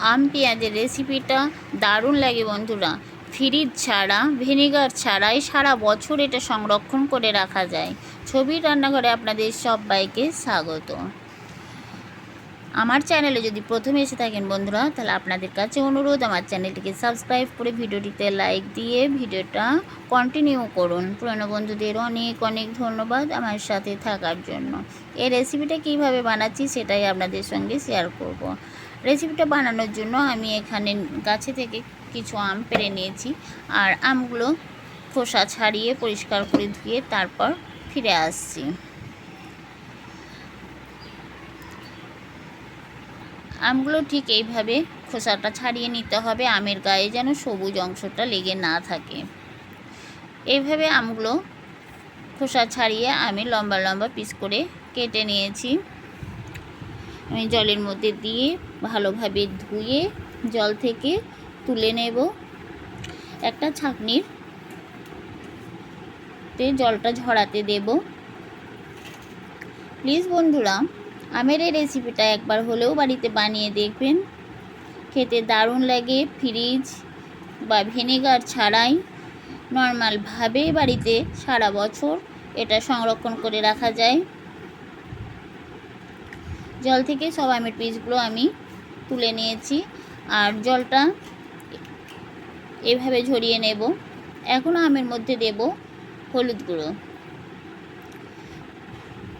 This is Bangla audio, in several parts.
আম, পেঁয়াজের রেসিপিটা দারুণ লাগে বন্ধুরা। ফ্রিজ ছাড়া ভিনেগার ছাড়াই সারা বছর এটা সংরক্ষণ করে রাখা যায়। ছবি রান্নাঘরে আপনাদের সবাইকে স্বাগত। আমার চ্যানেলে যদি প্রথমে এসে থাকেন বন্ধুরা, তাহলে আপনাদের কাছে অনুরোধ, আমার চ্যানেলটিকে সাবস্ক্রাইব করে ভিডিওটিতে লাইক দিয়ে ভিডিওটা কন্টিনিউ করুন। পুরনো বন্ধুদের অনেক অনেক ধন্যবাদ আমার সাথে থাকার জন্য। এই রেসিপিটা কীভাবে বানাচ্ছি সেটাই আপনাদের সঙ্গে শেয়ার করব। রেসিপিটা বানানোর জন্য আমি এখানে গাছে থেকে কিছু আম পেড়ে নিয়েছি। আর আমগুলো খোসা ছাড়িয়ে পরিষ্কার করে ধুয়ে তারপর ফিরে আসছি। আমগুলো ঠিক এইভাবে খোসাটা ছাড়িয়ে নিতে হবে। আমের গায়ে যেন সবুজ অংশটা লেগে না থাকে। এইভাবে আমগুলো খোসা ছাড়িয়ে আমি লম্বা লম্বা পিস করে কেটে নিয়েছি। আমি জলের মধ্যে দিয়ে ভালোভাবে ধুয়ে জল থেকে তুলে নেব। একটা ছাঁকনির তে জলটা ঝরাতে দেব। প্লিজ বন্ধুরা, আমের এই রেসিপিটা একবার হলেও বাড়িতে বানিয়ে দেখবেন। খেতে দারুণ লাগে, ফ্রিজ বা ভিনেগার ছাড়াই নর্মালভাবে বাড়িতে সারা বছর এটা সংরক্ষণ করে রাখা যায়। জল থেকে সব আমের পিসগুলো আমি তুলে নিয়েছি আর জলটা এভাবে ঝরিয়ে নেব। এখন আমের মধ্যে দেব হলুদ গুঁড়ো।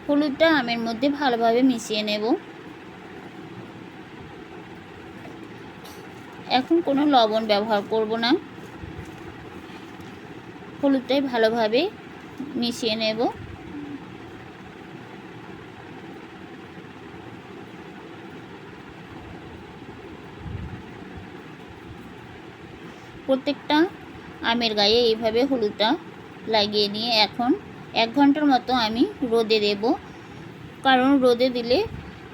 হলুদটা আমের মধ্যে ভালোভাবে মিশিয়ে নেব। এখন কোনো লবণ ব্যবহার করব না। হলুদটাই ভালোভাবে মিশিয়ে নেব। প্রত্যেকটা আমের গায়ে এইভাবে হলুদটা লাগিয়ে নিয়ে এখন এক ঘণ্টার মতো আমি রোদে দেব। কারণ রোদে দিলে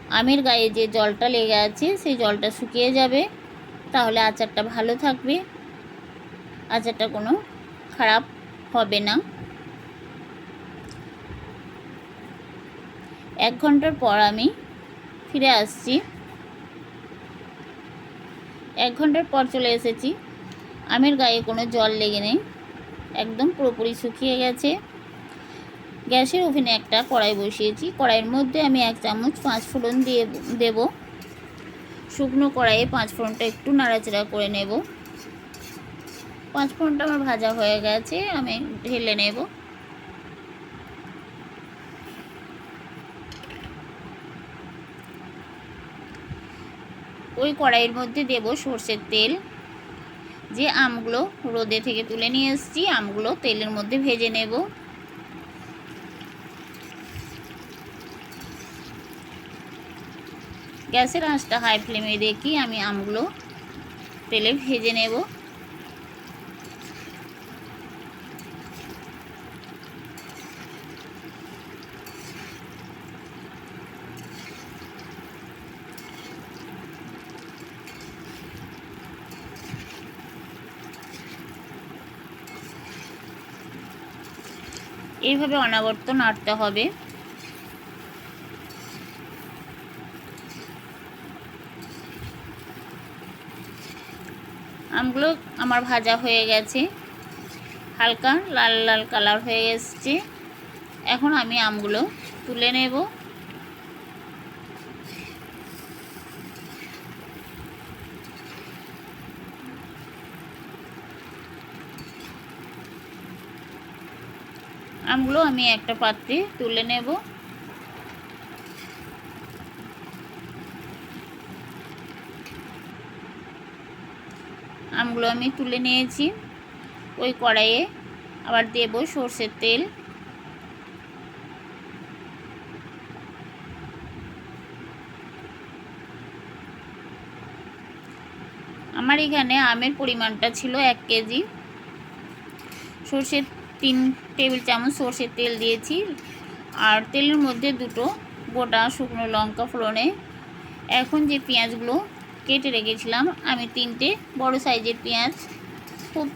আমের গায়ে যে জলটা লেগে আছে, সেই জলটা শুকিয়ে যাবে। তাহলে আচারটা ভালো থাকবে। আচারটা কোনো খারাপ হবে না। এক ঘণ্টার পর আমি ফিরে আসছি। এক ঘণ্টার পর চলে এসেছি। আমের গায়ে কোনো জল লেগে নেই। একদম পুরোপুরি শুকিয়ে গেছে। গ্যাসের ওভেনে একটা কড়াই বসিয়েছি। কড়াইয়ের মধ্যে আমি এক চামচ পাঁচ ফোড়ন দিয়ে দেব। শুকনো কড়াইয়ে পাঁচ ফোড়নটা একটু নাড়াচাড়া করে নেব। পাঁচ ফোড়নটা আমার ভাজা হয়ে গেছে, আমি ঢেলে নেব। ওই কড়াইয়ের মধ্যে দেব সর্ষের তেল। যে আমগুলো রোদে থেকে তুলে নিয়ে এসেছি, আমগুলো তেলের মধ্যে ভেজে নেব। গ্যাসের আঁচটা হাই ফ্লেমে দেখি আমি আমগুলো তেলে ভেজে নেব। এইভাবে অনাবর্ত নাড়তে হবে। আমগুলো আমার ভাজা হয়ে গেছে। হালকা লাল লাল কালার হয়ে এসছে। এখন আমি আমগুলো তুলে নেব। আমগুলো আমি একটা পাত্রে তুলে নেব। আমগুলো আমি তুলে নিয়েছি। ওই কড়াইয়ে আবার দেব সর্ষের তেল। আমার এখানে আমের পরিমাণটা ছিল এক কেজি। সর্ষের তিন টেবিল চামচ সর্ষের তেল দিয়েছি। আর তেলের মধ্যে দুটো গোটা শুকনো লঙ্কা ফোড়নে। এখন যে পেঁয়াজগুলো কেটে রেখেছিলাম, আমি তিনটে বড় সাইজের পেঁয়াজ খুব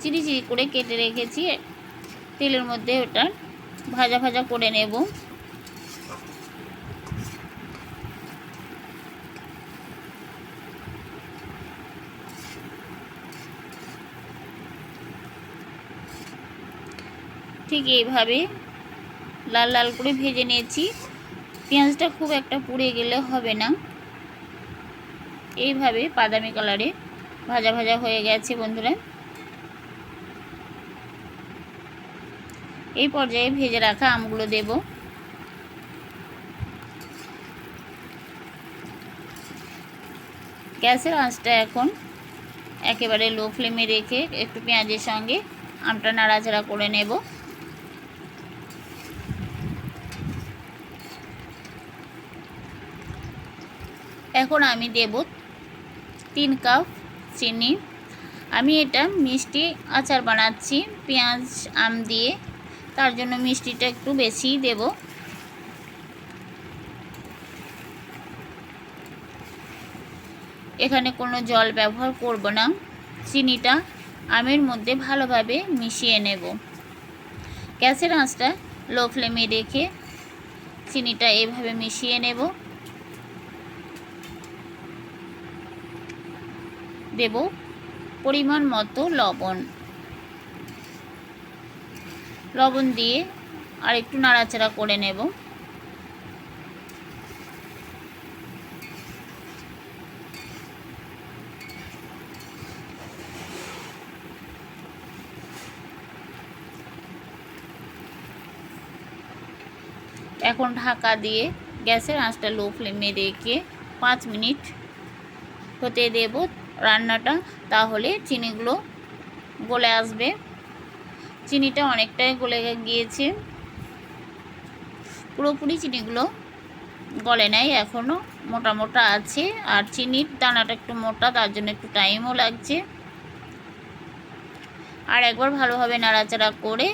চিরি চিরি করে কেটে রেখেছি। তেলের মধ্যে ওটা ভাজা ভাজা করে নেব। ঠিক এইভাবে লাল লাল করে ভেজে নিয়েছি। পেঁয়াজটা খুব একটা পুড়ে গেলে হবে না। এইভাবে বাদামি কালারে ভাজা ভাজা হয়ে গেছে বন্ধুরা। এই পর্যায়ে ভেজে রাখা আমগুলো দেব। গ্যাসের আঁচটা এখন একেবারে লো ফ্লেমে রেখে একটু পেঁয়াজের সঙ্গে আমটা নাড়াচাড়া করে নেব। এখন আমি দেব তিন কাপ চিনি। আমি এটা মিষ্টি আচার বানাচ্ছি, পেঁয়াজ, আম দিয়ে। তার জন্য মিষ্টিটা একটু বেশিই দেব। এখানে কোনো জল ব্যবহার করব না। চিনিটা আমের মধ্যে ভালোভাবে মিশিয়ে নেব। গ্যাসের আঁচটা লো ফ্লেমে রেখে চিনিটা এভাবে মিশিয়ে নেব। দেব। পরিমাণ মতো লবণ। লবণ দিয়ে আর একটু নাড়াচাড়া করে নেব। এখন ঢাকা দিয়ে গ্যাসের আঁচটা লো ফ্লেমে রেখে পাঁচ মিনিট হতে দেব রান্নাটা, তাহলে চিনিগুলো গলে আসবে। চিনিটা অনেকটাই গলে গিয়েছে। পুরোপুরি চিনিগুলো গলে নেয় এখনও মোটা মোটা আছে। আর চিনির দানাটা একটু মোটা, তার জন্য একটু টাইমও লাগছে। আর একবার ভালোভাবে নাড়াচাড়া করে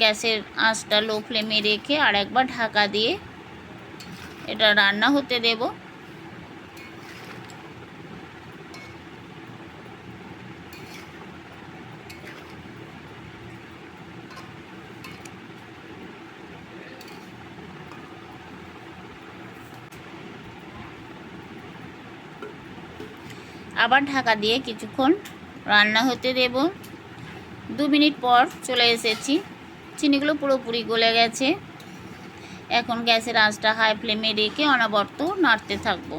গ্যাসের আঁচটা লো ফ্লেমে রেখে আর একবার ঢাকা দিয়ে এটা রান্না হতে দেবো। আবার ঢাকা দিয়ে কিছুক্ষণ রান্না হতে দেব। দু মিনিট পর চলে এসেছি। চিনিগুলো পুরোপুরি গলে গেছে। এখন গ্যাসের আঁচটা হাই ফ্লেমে রেখে অনবর্ত নাড়তে থাকব।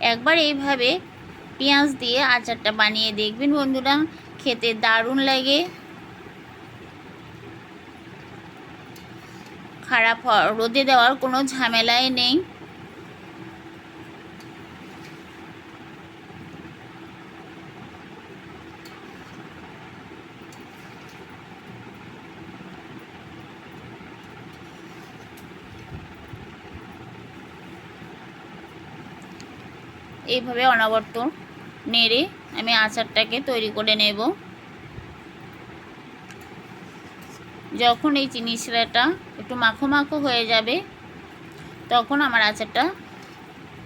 একবার এইভাবে পেঁয়াজ দিয়ে আচারটা বানিয়ে দেখবেন বন্ধুরা, খেতে দারুণ লাগে। খারাপ রোদে দেওয়ার কোনো ঝামেলাই নেই। এইভাবে অনাবর্ত নেড়ে আমি আচারটাকে তৈরি করে নেব। যখন এই চিনি শিরাটা একটু মাখো মাখো হয়ে যাবে, তখন আমার আচারটা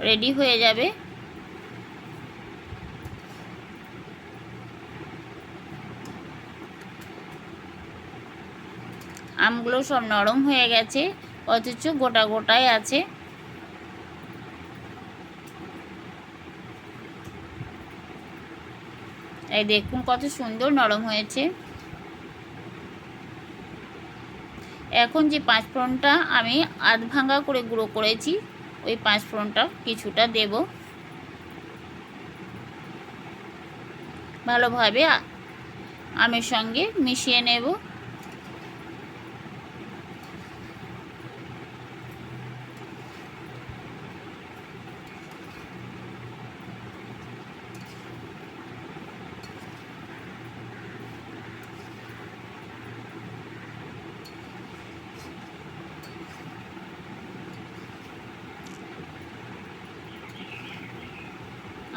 রেডি হয়ে যাবে। আমগুলো সব নরম হয়ে গেছে, অথচ গোটা গোটাই আছে। এই দেখুন কত সুন্দর নরম হয়েছে। এখন যে পাঁচ ফোড়নটা আমি আধ ভাঙ্গা করে গুঁড়ো করেছি, ওই পাঁচ ফোড়নটা কিছুটা দেব। ভালোভাবে আমের সঙ্গে মিশিয়ে নেব।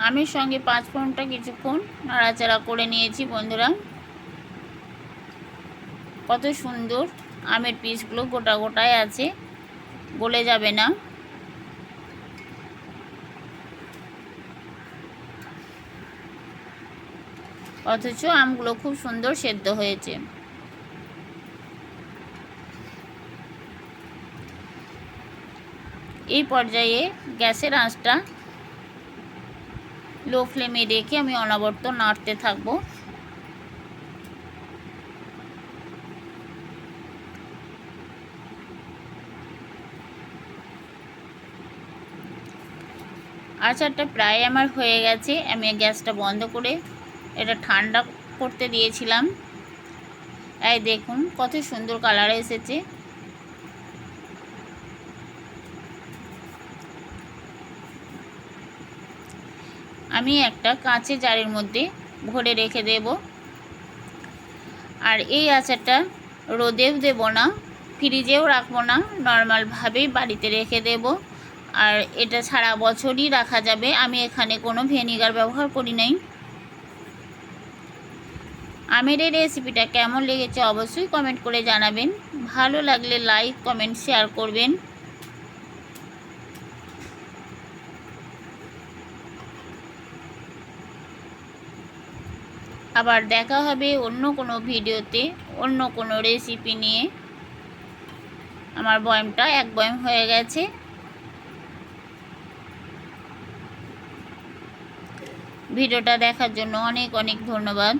আমের সঙ্গে পাঁচ ফোড়নটা কিছুক্ষণ নাড়াচাড়া করে নিয়েছি, বন্ধুরা। কত সুন্দর আমের পিসগুলো গোটা গোটায় আছে, গলে যাবে না। অথচ আমগুলো খুব সুন্দর সেদ্ধ হয়েছে। এই পর্যায়ে গ্যাসের আঁচটা লো ফ্লেমে রেখে আমি অনাবর্ত নাড়তে থাকব। আচারটা প্রায় আমার হয়ে গেছে। আমি গ্যাসটা বন্ধ করে এটা ঠান্ডা করতে দিয়েছিলাম। এই দেখুন, কত সুন্দর কালার এসেছে। আমি একটা কাঁচের জারের মধ্যে ভরে রেখে দেব। আর এই আচারটা রোদেও দেব না, ফ্রিজেও রাখব না নর্মালভাবেই বাড়িতে রেখে দেব। আর এটা সারা বছরই রাখা যাবে, আমি এখানে কোনো ভেনিগার ব্যবহার করি নাই। আমের এই রেসিপিটা কেমন লেগেছে অবশ্যই কমেন্ট করে জানাবেন। ভালো লাগলে লাইক কমেন্ট শেয়ার করবেন। আবার দেখা হবে অন্য কোনো ভিডিওতে, অন্য কোনো রেসিপি নিয়ে। আমার বয়মটা এক বয়ম হয়ে গেছে। ভিডিওটা দেখার জন্য অনেক অনেক ধন্যবাদ।